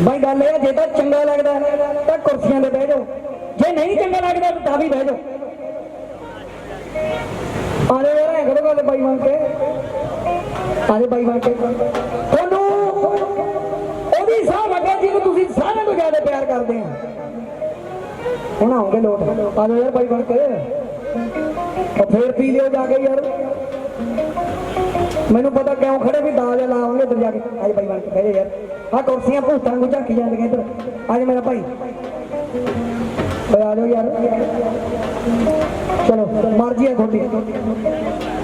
ਬਈ ਗੱਲ ਇਹ ਆ, ਜੇ ਤਾਂ ਚੰਗਾ ਲੱਗਦਾ ਹੈ, ਤਾਂ ਕੁਰਸੀਆਂ ਤੇ ਬਹਿ ਜਾਓ। ਜੇ ਨਹੀਂ ਚੰਗਾ ਲੱਗਦਾ ਤਾਂ ਵੀ ਬਹਿ ਜਾਓ। ਆਲੇ ਯਾਰ ਐ ਕਰੋ ਗੱਲ ਬਾਈ ਬਣ ਕੇ। ਆਲੇ ਬਾਈ ਬਣ ਕੇ। ਤੁਹਾਨੂੰ ਉਹਦੀ ਸਾਹ ਲੱਗਾ ਜਿਹਨੂੰ ਤੁਸੀਂ ਸਾਰਿਆਂ ਤੋਂ ਜ਼ਿਆਦਾ ਪਿਆਰ ਕਰਦੇ ਆ। ਹੁਣ ਆਉਂਗੇ ਲੋਟ ਆਲੇ ਯਾਰ ਬਾਈ ਬਣ ਕੇ। ਉਹ ਫੇਰ ਪੀ ਲਿਓ ਜਾ ਕੇ ਯਾਰ। ਮੈਨੂੰ ਪਤਾ ਕਿਉਂ ਖੜੇ ਵੀ ਦਾਜ ਲਾਵਾਂਗੇ ਉੱਧਰ ਜਾ ਕੇ। ਆਜ ਭਾਈ ਬਣ ਕੇ ਬਹਿ ਜਾ ਯਾਰ। ਆ ਕੁਰਸੀਆਂ ਭੂਤਾਂ ਨੂੰ ਝਾਕੀ ਜਾਂਦੀਆਂ ਇੱਧਰ। ਅੱਜ ਮੇਰਾ ਭਾਈ। ਆ ਜਾਓ ਯਾਰ। ਚਲੋ, ਮਰਜ਼ੀ ਹੈ ਤੁਹਾਡੀ।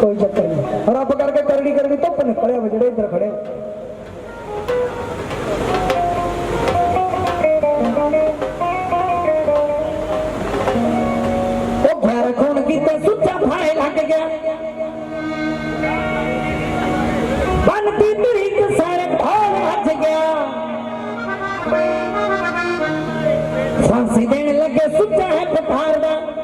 ਕੋਈ ਚੱਕਰ ਨਹੀਂ। ਰੱਬ ਕਰਕੇ ਕਰੜੀ ਕਰੜੀ ਧੁੱਪ ਨਿਕਲਿਆ ਵਾ ਜਿਹੜੇ ਇੱਧਰ ਖੜੇ ਉਹ ਘਰ ਖੂਨ ਕੀਤੇ ਸੁੱਚਾ ਫਾਇ ਲੱਗ ਗਿਆ। ਫਾਂਸੀ ਦੇਣ ਲੱਗੇ ਸੁੱਚਾ ਹੈ ਪਠਾਰ ਦਾ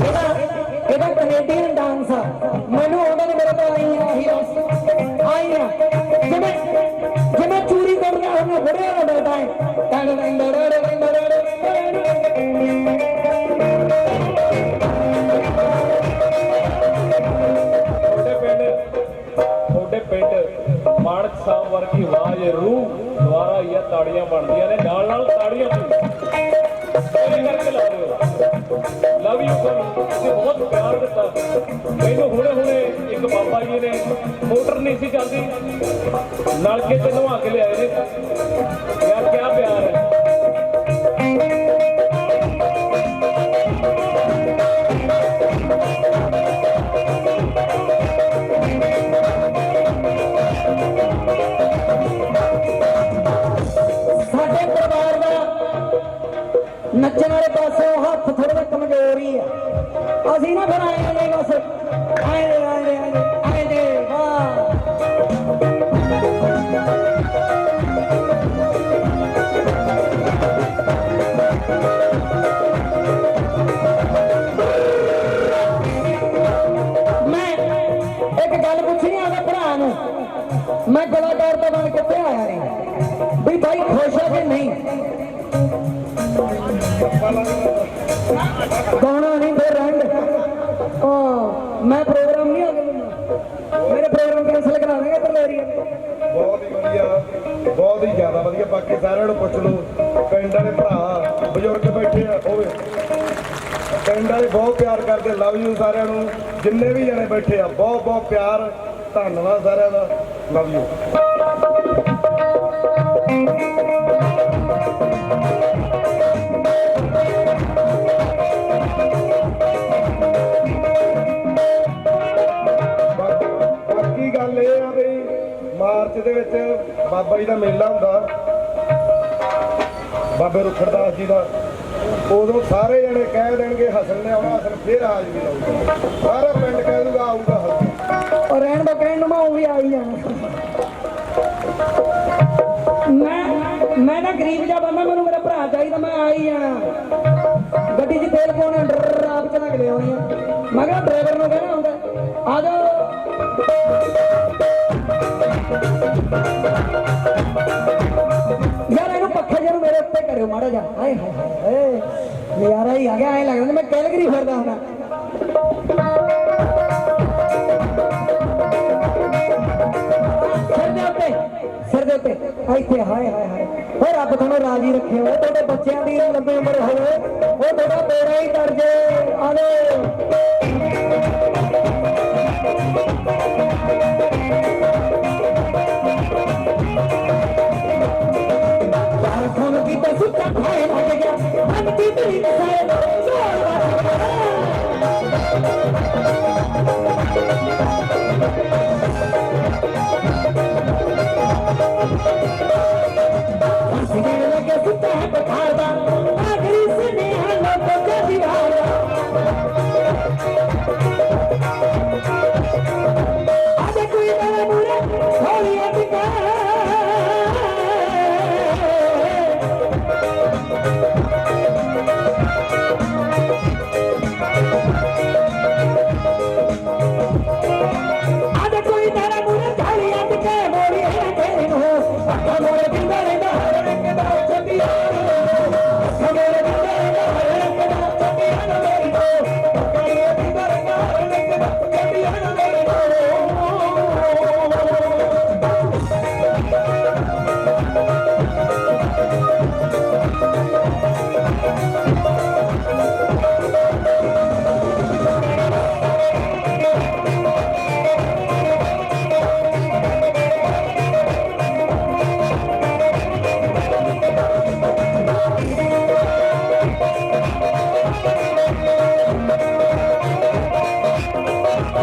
ਇਹਦਾ ਇਹਦਾ ਕੈਨੇਡੀਅਨ ਡਾਂਸ ਆ। ਮੈਨੂੰ ਸਾਹਿਬ ਵਰਗੀ ਆਵਾਜ਼ ਰੂਹ ਦੁਆਰਾ ਹੀ ਆ, ਤਾੜੀਆਂ ਬਣਦੀਆਂ ਨੇ, ਨਾਲ ਨਾਲ ਤਾੜੀਆਂ ਵੀ। ਇਹ ਕਰਕੇ ਲਾ ਰਹੇ ਲਵ ਯੂ ਤੁਸੀਂ ਬਹੁਤ ਪਿਆਰ ਦਿੱਤਾ। ਮੈਨੂੰ ਹੁਣੇ ਹੁਣੇ ਇੱਕ ਬਾਬਾ ਜੀ ਨੇ ਮੋਟਰ ਨਹੀਂ ਸੀ ਚੱਲਦੀ। ਨਲਕੇ ਤੇ ਨਵਾ ਕੇ ਲਿਆਏ ਨੇ। ਯਾਰ ਕੀ ਪਿਆਰ ਹੈ। ਅਸੀਂ ਨਾ ਫਿਰ ਆਏ ਨੇ ਬਸ। ਆਏ ਨੇ ਆਏ ਨੇ ਆਏ ਨੇ ਮੈਂ ਇੱਕ ਗੱਲ ਪੁੱਛਣੀ ਆ ਉਹਦੇ ਭਰਾ ਨੂੰ। ਮੈਂ ਕਲਾਕਾਰ ਤਾਂ ਬਣ ਕੇ ਤੇ ਆਇਆ ਨਹੀਂ ਵੀ ਭਾਈ ਖੁਸ਼ ਹੈ ਕਿ ਨਹੀਂ? ਗਾਣਾ ਨਹੀਂ ਮੈਂ ਪ੍ਰੋਗਰਾਮ ਨਹੀਂ ਆ ਗਿਆ ਮੇਰੇ ਪ੍ਰੋਗਰਾਮ ਕੈਨਸਲ ਕਰਾ ਦੇਗਾ ਪਰ ਲੈ ਬਹੁਤ ਹੀ ਵਧੀਆ, ਬਹੁਤ ਹੀ ਜ਼ਿਆਦਾ ਵਧੀਆ। ਬਾਕੀ ਸਾਰਿਆਂ ਨੂੰ ਪੁੱਛ ਲਓ, ਪਿੰਡ ਵਾਲੇ ਭਰਾ, ਬਜ਼ੁਰਗ ਬੈਠੇ ਆ ਹੋਵੇ ਪਿੰਡ ਵਾਲੇ ਬਹੁਤ ਪਿਆਰ ਕਰਦੇ ਲਵ ਯੂ ਸਾਰਿਆਂ ਨੂੰ। ਜਿੰਨੇ ਵੀ ਜਣੇ ਬੈਠੇ ਆ, ਬਹੁਤ ਬਹੁਤ ਪਿਆਰ, ਧੰਨਵਾਦ ਸਾਰਿਆਂ ਦਾ। ਲਵ ਯੂ ਬਾਕੀ ਬਾਬਾ ਜੀ ਦਾ ਮੇਲਾ ਹੁੰਦਾ। ਬਾਬੇ ਰੁਖੜਦਾਸ ਜੀ ਦਾ। ਉਦੋਂ ਸਾਰੇ ਜਣੇ ਕਹਿ ਦੇਣਗੇ ਹਸਨ ਨੇ ਆਉਣਾ ਹਸਨ ਫੇਰ ਹਾਜ਼ਰੀ ਲਾਊਗਾ ਸਾਰਾ ਪਿੰਡ ਕਹਿ ਦੂਗਾ, ਆਊਗਾ ਹਸਨ ਔਰ ਰਹਿਣ ਦਾ ਕਹਿਣ ਨੂੰ ਮੈਂ ਉਹ ਵੀ ਆ ਹੀ ਜਾਣਾ। ਮੈਂ ਮੈਂ ਨਾ ਗਰੀਬ ਜਾ ਬੰਦਾ, ਮੈਨੂੰ ਮੇਰਾ ਭਰਾ ਚਾਹੀਦਾ, ਮੈਂ ਆ ਹੀ ਜਾਣਾ। ਗੱਡੀ 'ਚ ਤੇਲ ਪਾਉਣਾ ਡਰ ਆਪ ਚਲਾ ਕੇ ਲਿਆਉਣੀ ਆ। ਮੈਂ ਕਿਹਾ ਡਰਾਈਵਰ ਨੂੰ ਕਹਿਣਾ ਹੁੰਦਾ, ਆ ਜਾਓ ਯਾਰ ਇਹਨੂੰ ਪੱਖਾ ਜਰ ਮੇਰੇ ਉੱਤੇ ਕਰਿਓ ਮਾੜਾ ਜਾ ਹਾਏ ਹਾਏ ਹਾਏ। ਨਜ਼ਾਰਾ ਹੀ ਆ ਗਿਆ, ਐ ਲੱਗਦਾ ਮੈਂ ਕੈਲਗਰੀ ਫਿਰਦਾ ਹੁੰਦਾ। ਸਿਰ ਦੇ ਉੱਤੇ, ਸਿਰ ਦੇ ਉੱਤੇ। ਇੱਥੇ, ਹਾਏ ਹਾਏ ਹਾਏ। ਹੋਰ ਰੱਬ ਤੁਹਾਨੂੰ ਰਾਜੀ ਰੱਖੇ ਹੋਏ, ਤੁਹਾਡੇ ਬੱਚਿਆਂ ਦੀ ਲੰਬੀ ਉਮਰ ਹੋਵੇ। ਉਹ ਤੁਹਾਡਾ ਬੇੜਾ ਹੀ ਕਰ ਜੇ ਆਲੇ ਦਾ ਸਿੱਕਾ ਖਾਏ ਮੱਟ ਗਿਆ ਭਗਤੀ ਤੇਰੀ ਖਾਏ ਨਾ ਸੋਹਣਾ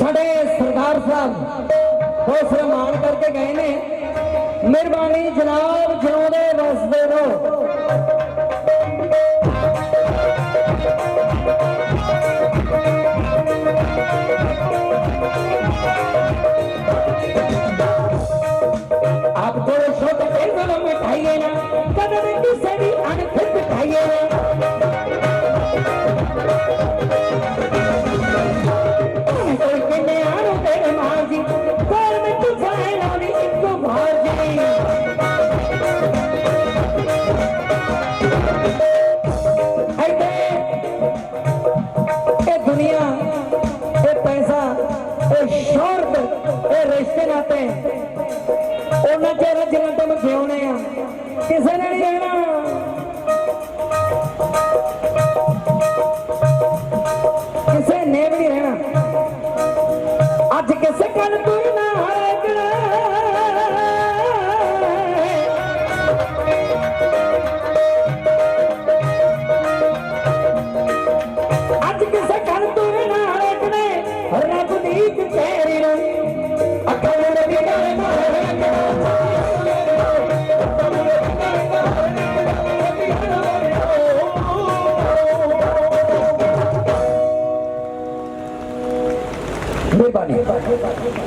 ਸਾਡੇ ਸਰਦਾਰ ਸਾਹਿਬ ਉਹ ਸਨਮਾਨ ਕਰਕੇ ਗਏ ਨੇ। ਮਿਹਰਬਾਨੀ ਜਨਾਬ ਜਿਉਂਦੇ ਵਸਦੇ ਰਹੋ ਤੇ ਉਹਨਾਂ ਚਿਰ ਜਿੰਨਾ ਟਾਈਮ ਜਿਉਣੇ ਆ। ਕਿਸੇ ਨੇ ਨਹੀਂ ਕਹਿਣਾ ਮਿਹਰਬਾਨੀ